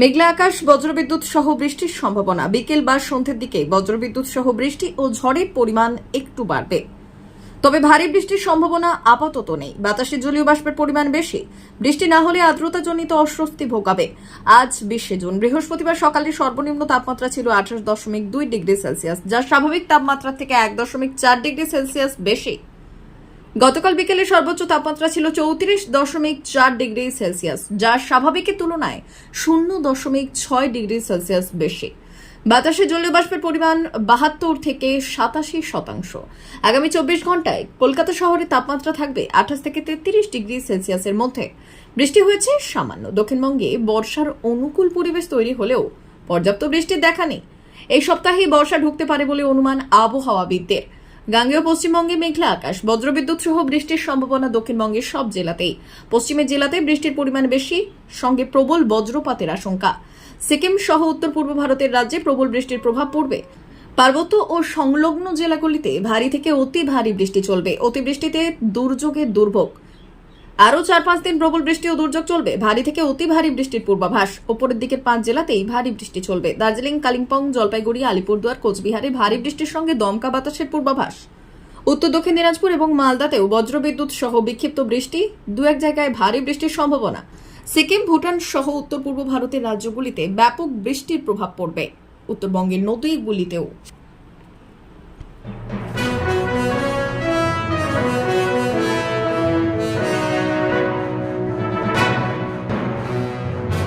মেঘলা আকাশ, বজ্রবিদ্যুৎ সহ বৃষ্টির সম্ভাবনা। বিকেল বা সন্ধ্যের দিকে বজ্রবিদ্যুৎ সহ বৃষ্টি ও ঝড়ের পরিমাণ একটু বাড়বে। তবে ভারী বৃষ্টির সম্ভাবনা আপাতত নেই। বাতাসে জলীয় বাষ্পের পরিমাণ বেশি। বৃষ্টি না হলে আর্দ্রতাজনিত অস্বস্তি ভোগাবে। আজ বিশে জুন। বৃহস্পতিবার সকালে সর্বনিম্ন তাপমাত্রা ছিল আঠাশ দশমিক দুই ডিগ্রি সেলসিয়াস, যা স্বাভাবিক তাপমাত্রা থেকে এক দশমিক চার ডিগ্রি সেলসিয়াস বেশি। গতকাল বিকেলে সর্বোচ্চ তাপমাত্রা ছিল চৌত্রিশ দশমিক চার ডিগ্রি সেলসিয়াস, যা স্বাভাবিকের তুলনায় শূন্য দশমিক ছয় ডিগ্রি সেলসিয়াস বেশি। বাতাসে জলীয় বাষ্পের পরিমাণ বাহাত্তর থেকে সাতাশি শতাংশ। আগামী চব্বিশ ঘন্টায় কলকাতা শহরে তাপমাত্রা থাকবে আঠাশ থেকে তেত্রিশ ডিগ্রি সেলসিয়াসের মধ্যে। বৃষ্টি হয়েছে সামান্য। দক্ষিণবঙ্গে বর্ষার অনুকূল পরিবেশ তৈরি হলেও পর্যাপ্ত বৃষ্টির দেখা নেই। এই সপ্তাহেই বর্ষা ঢুকতে পারে বলে অনুমান আবহাওয়াবিদদের। গাঙ্গেয় পশ্চিমবঙ্গে মেঘলা আকাশ, বজ্রবিদ্যুৎ সহ বৃষ্টির সম্ভাবনা দক্ষিণবঙ্গের সব জেলাতেই। পশ্চিমের জেলাতে বৃষ্টির পরিমাণ বেশি, সঙ্গে প্রবল বজ্রপাতের আশঙ্কা। সিকিম সহ উত্তর পূর্ব ভারতের রাজ্যে প্রবল বৃষ্টির প্রভাব পড়বে। পার্বত্য ও সংলগ্ন জেলাগুলিতে ভারী থেকে অতি ভারী বৃষ্টি চলবে। অতিবৃষ্টিতে দুর্যোগের দুর্ভোগ। আরও চার পাঁচ দিন প্রবল বৃষ্টি ও দুর্যোগ চলবে। ভারী থেকে অতি ভারী বৃষ্টির পূর্বাভাস। ওপরের দিকের পাঁচ জেলাতেই ভারী বৃষ্টি চলবে। দার্জিলিং, কালিম্পং, জলপাইগুড়ি, আলিপুরদুয়ার, কোচবিহারে ভারী বৃষ্টির সঙ্গে দমকা বাতাসের পূর্বাভাস। উত্তর দক্ষিণ দিনাজপুর এবং মালদাতেও বজ্রবিদ্যুৎ সহ বিক্ষিপ্ত বৃষ্টি, দু এক জায়গায় ভারী বৃষ্টির সম্ভাবনা। সিকিম, ভুটান সহ উত্তর পূর্ব ভারতের রাজ্যগুলিতে ব্যাপক বৃষ্টির প্রভাব পড়বে। উত্তরবঙ্গের নদীগুলিতেও।